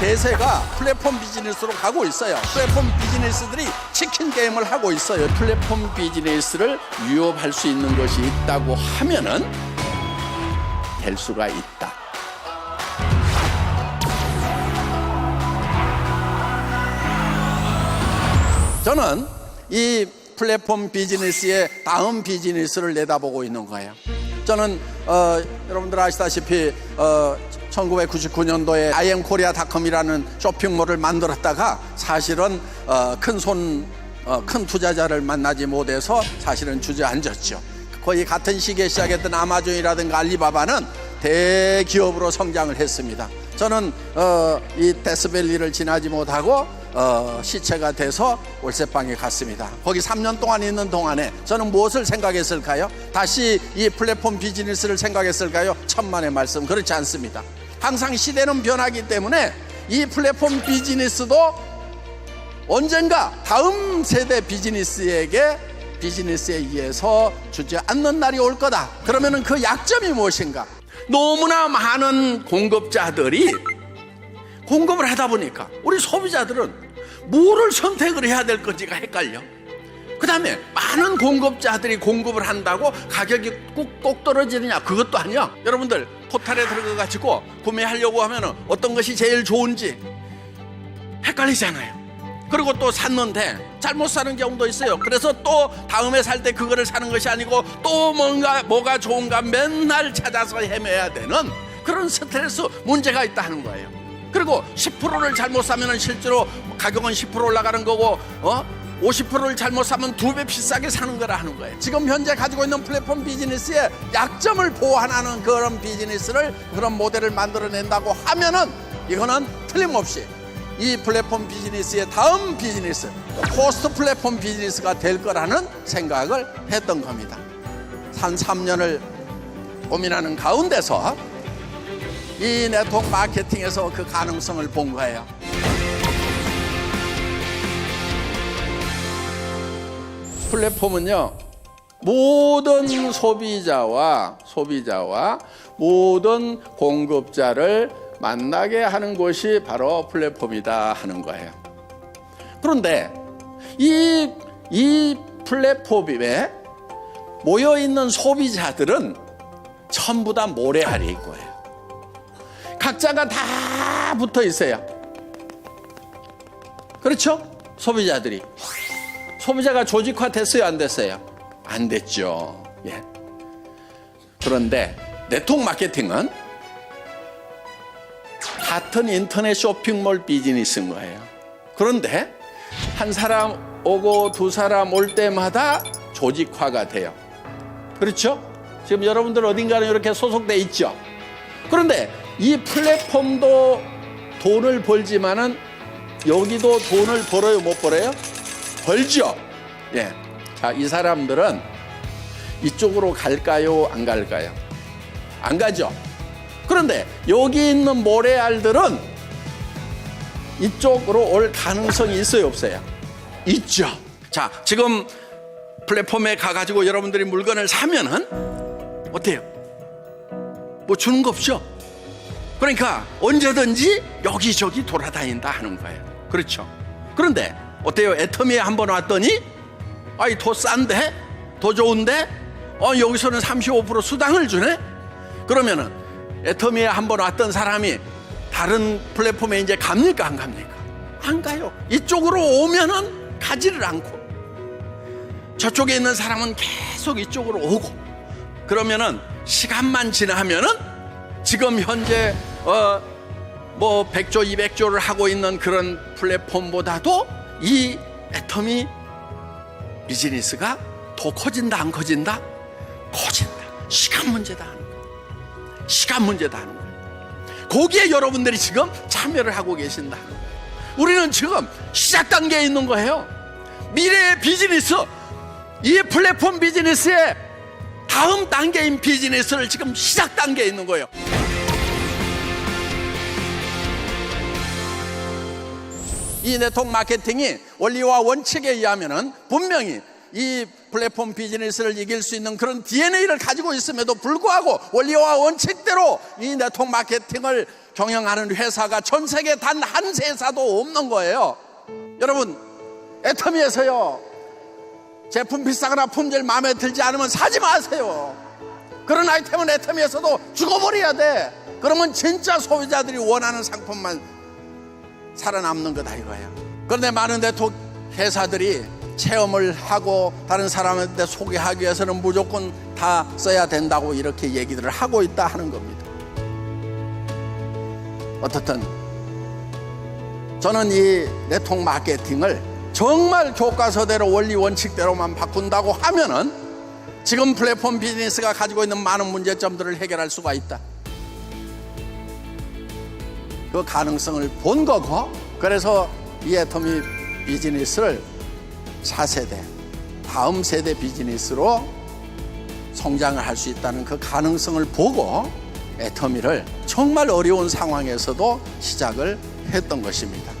대세가 플랫폼 비즈니스로 가고 있어요. 플랫폼 비즈니스들이 치킨 게임을 하고 있어요. 플랫폼 비즈니스를 위협할 수 있는 것이 있다고 하면은 될 수가 있다. 저는 이 플랫폼 비즈니스의 다음 비즈니스를 내다보고 있는 거예요. 저는 어, 여러분들 아시다시피 어, 1999년도에 iamkorea.com이라는 쇼핑몰을 만들었다가 사실은 어, 큰손 어, 큰 투자자를 만나지 못해서 사실은 주저앉았죠. 거의 같은 시기에 시작했던 아마존이라든가 알리바바는 대기업으로 성장을 했습니다. 저는 어, 이 데스밸리를 지나지 못하고 어, 시체가 돼서 월세방에 갔습니다. 거기 3년 동안 있는 동안에 저는 무엇을 생각했을까요? 다시 이 플랫폼 비즈니스를 생각했을까요? 천만의 말씀 그렇지 않습니다. 항상 시대는 변하기 때문에 이 플랫폼 비즈니스도 언젠가 다음 세대 비즈니스에게 비즈니스에 의해서 주저앉는 날이 올 거다. 그러면은 그 약점이 무엇인가? 너무나 많은 공급자들이 공급을 하다 보니까 우리 소비자들은 뭐를 선택을 해야 될 건지가 헷갈려. 그 다음에 많은 공급자들이 공급을 한다고 가격이 꼭, 꼭 떨어지느냐? 그것도 아니야. 여러분들 포탈에 들어가가지고 구매하려고 하면 어떤 것이 제일 좋은지 헷갈리잖아요. 그리고 또 샀는데 잘못 사는 경우도 있어요. 그래서 또 다음에 살 때 그거를 사는 것이 아니고 또 뭔가 뭐가 좋은가 맨날 찾아서 헤매야 되는 그런 스트레스 문제가 있다는 거예요. 그리고 10%를 잘못 사면 실제로 가격은 10% 올라가는 거고 어? 50%를 잘못 사면 두 배 비싸게 사는 거라 하는 거예요. 지금 현재 가지고 있는 플랫폼 비즈니스의 약점을 보완하는 그런 비즈니스를 그런 모델을 만들어낸다고 하면은 이거는 틀림없이 이 플랫폼 비즈니스의 다음 비즈니스, 포스트 플랫폼 비즈니스가 될 거라는 생각을 했던 겁니다. 한 3년을 고민하는 가운데서 이 네트워크 마케팅에서 그 가능성을 본 거예요. 플랫폼은요, 모든 소비자와 소비자와 모든 공급자를 만나게 하는 곳이 바로 플랫폼이다 하는 거예요. 그런데 이, 이 플랫폼에 모여 있는 소비자들은 전부 다 모래알이 거예요. 각자가 다 붙어 있어요. 그렇죠? 소비자들이. 소비자가 조직화 됐어요, 안 됐어요? 안 됐죠. 예. 그런데 네트워크 마케팅은 같은 인터넷 쇼핑몰 비즈니스인 거예요. 그런데 한 사람 오고 두 사람 올 때마다 조직화가 돼요. 그렇죠? 지금 여러분들 어딘가는 이렇게 소속돼 있죠. 그런데 이 플랫폼도 돈을 벌지만은 여기도 돈을 벌어요, 못 벌어요? 벌죠. 예. 자, 이 사람들은 이쪽으로 갈까요, 안 갈까요? 안 가죠. 그런데 여기 있는 모래알들은 이쪽으로 올 가능성이 있어요, 없어요? 있죠. 자, 지금 플랫폼에 가가지고 여러분들이 물건을 사면은 어때요? 뭐 주는 거 없죠? 그러니까 언제든지 여기저기 돌아다닌다 하는 거예요. 그렇죠. 그런데 어때요? 애터미에 한번 왔더니 아이 더 싼데? 더 좋은데? 어 여기서는 35% 수당을 주네? 그러면은 애터미에 한번 왔던 사람이 다른 플랫폼에 이제 갑니까 안 갑니까? 안 가요. 이쪽으로 오면은 가지를 않고 저쪽에 있는 사람은 계속 이쪽으로 오고 그러면은 시간만 지나면은 지금 현재 어 뭐 100조 200조를 하고 있는 그런 플랫폼보다도 이 애터미 비즈니스가 더 커진다 안 커진다? 커진다. 시간 문제다 하는 거예요. 시간 문제다 하는 거예요. 거기에 여러분들이 지금 참여를 하고 계신다. 우리는 지금 시작 단계에 있는 거예요. 미래의 비즈니스, 이 플랫폼 비즈니스의 다음 단계인 비즈니스를 지금 시작 단계에 있는 거예요. 이 네트워크 마케팅이 원리와 원칙에 의하면은 분명히 이 플랫폼 비즈니스를 이길 수 있는 그런 DNA를 가지고 있음에도 불구하고 원리와 원칙대로 이 네트워크 마케팅을 경영하는 회사가 전 세계 단 한 회사도 없는 거예요. 여러분, 애터미에서요. 제품 비싸거나 품질 마음에 들지 않으면 사지 마세요. 그런 아이템은 애터미에서도 죽어버려야 돼. 그러면 진짜 소비자들이 원하는 상품만 살아남는 거다 이거예요. 그런데 많은 대토 회사들이 체험을 하고 다른 사람한테 소개하기 위해서는 무조건 다 써야 된다고 이렇게 얘기들을 하고 있다 하는 겁니다. 어떻든 저는 이 네트워크 마케팅을 정말 교과서대로 원리 원칙대로만 바꾼다고 하면은 지금 플랫폼 비즈니스가 가지고 있는 많은 문제점들을 해결할 수가 있다. 그 가능성을 본 거고 그래서 이 애터미 비즈니스를 차세대 다음 세대 비즈니스로 성장을 할 수 있다는 그 가능성을 보고 애터미를 정말 어려운 상황에서도 시작을 했던 것입니다.